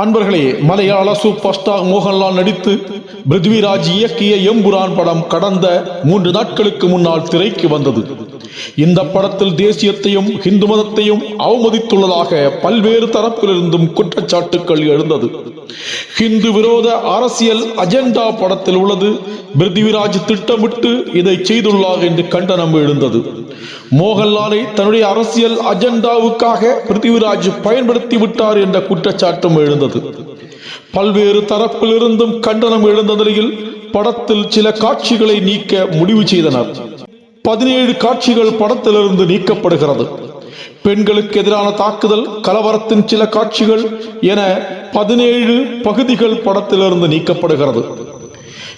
அன்பர்களே மலையாள super star Mohanlal நடித்து பிருத்விராஜ் இயக்கிய எம்புரான் படம் கடந்த மூன்று நாட்களுக்கு முன்னால் திரைக்கு வந்தது. இந்த படத்தில் தேசியத்தையும் இந்து மதத்தையும் அவமதித்துள்ளதாக பல்வேறு தரப்பிலிருந்தும் குற்றச்சாட்டுகள் எழுந்தது. ஹிந்து விரோத அரசியல் அஜெண்டா படத்தில் உள்ளது. பிருத்திவிராஜ் திட்டமிட்டு இதை செய்துள்ளார் என்று கண்டனம் எழுந்தது. மோகன்லாலை தன்னுடைய அரசியல் அஜெண்டாவுக்காக பிருத்திவிராஜ் பயன்படுத்தி விட்டார் என்ற குற்றச்சாட்டும் எழுந்தது. பல்வேறு தரப்பிலிருந்தும் கண்டனம் எழுந்த நிலையில் படத்தில் சில காட்சிகளை நீக்க முடிவு செய்தனர். பதினேழு காட்சிகள் படத்திலிருந்து நீக்கப்படுகிறது. பெண்களுக்கு எதிரான தாக்குதல் கலவரத்தின் சில காட்சிகள் என பதினேழு பகுதிகள் படத்திலிருந்து நீக்கப்படுகிறது.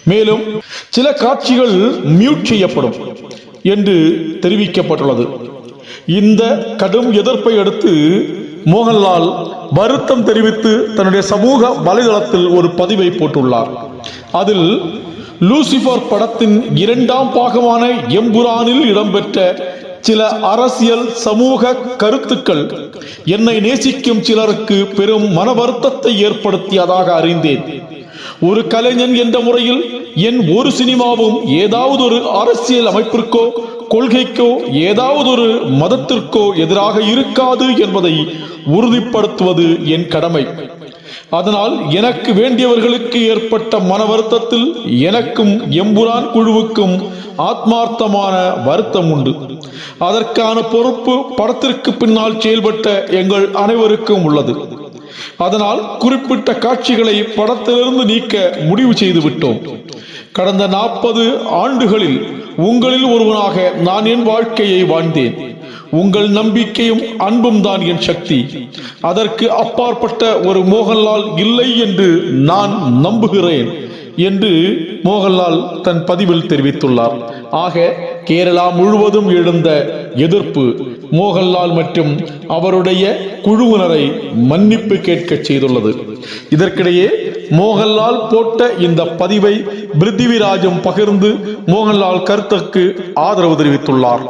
மேலும் சில காட்சிகள் மியூட் செய்யப்படும் என்று தெரிவிக்கப்பட்டுள்ளது. இந்த கடும் எதிர்ப்பை அடுத்து மோகன்லால் வருத்தம் தெரிவித்து தன்னுடைய சமூக வலைதளத்தில் ஒரு பதிவை போட்டுள்ளார். அதில் லூசிபர் படத்தின் இரண்டாம் பாகமான எம்புரானில் இடம்பெற்ற சில அரசியல் சமூக கருத்துக்கள். என்னை நேசிக்கும் சிலருக்கு பெரும் மன வருத்தத்தை ஏற்படுத்தியதாக அறிந்தேன். ஒரு கலைஞன் என்ற முறையில் என் ஒரு சினிமாவும் ஏதாவது ஒரு அரசியல் அமைப்பிற்கோ கொள்கைக்கோ ஏதாவது ஒரு மதத்திற்கோ எதிராக இருக்காது என்பதை உறுதிப்படுத்துவது என் கடமை. அதனால் எனக்கு வேண்டியவர்களுக்கு ஏற்பட்ட மன வருத்தத்தில் எனக்கும் எம்புரான் குழுவுக்கும் ஆத்மார்த்தமான வருத்தம் உண்டு. அதற்கான பொறுப்பு படத்திற்கு பின்னால் செயல்பட்ட எங்கள் அனைவருக்கும் உள்ளது. அதனால் குறிப்பிட்ட காட்சிகளை படத்திலிருந்து நீக்க முடிவு செய்து விட்டோம் கடந்த நாற்பது ஆண்டுகளில் உங்களில் ஒருவனாக நான் என் வாழ்க்கையை வாழ்ந்தேன். உங்கள் நம்பிக்கையும் அன்பும் தான் என் சக்தி. அதற்கு அப்பாற்பட்ட ஒரு மோகன்லால் இல்லை என்று நான் நம்புகிறேன் என்று மோகன்லால் தன் பதிவில் தெரிவித்துள்ளார். ஆக கேரளா முழுவதும் எழுந்த எதிர்ப்பு மோகன்லால் மற்றும் அவருடைய குழுவினரை மன்னிப்பு கேட்க செய்துள்ளது. இதற்கிடையே மோகன்லால் போட்ட இந்த பதிவை பிருத்திவிராஜும் பகிர்ந்து மோகன்லால் கருத்துக்கு ஆதரவு தெரிவித்துள்ளார்.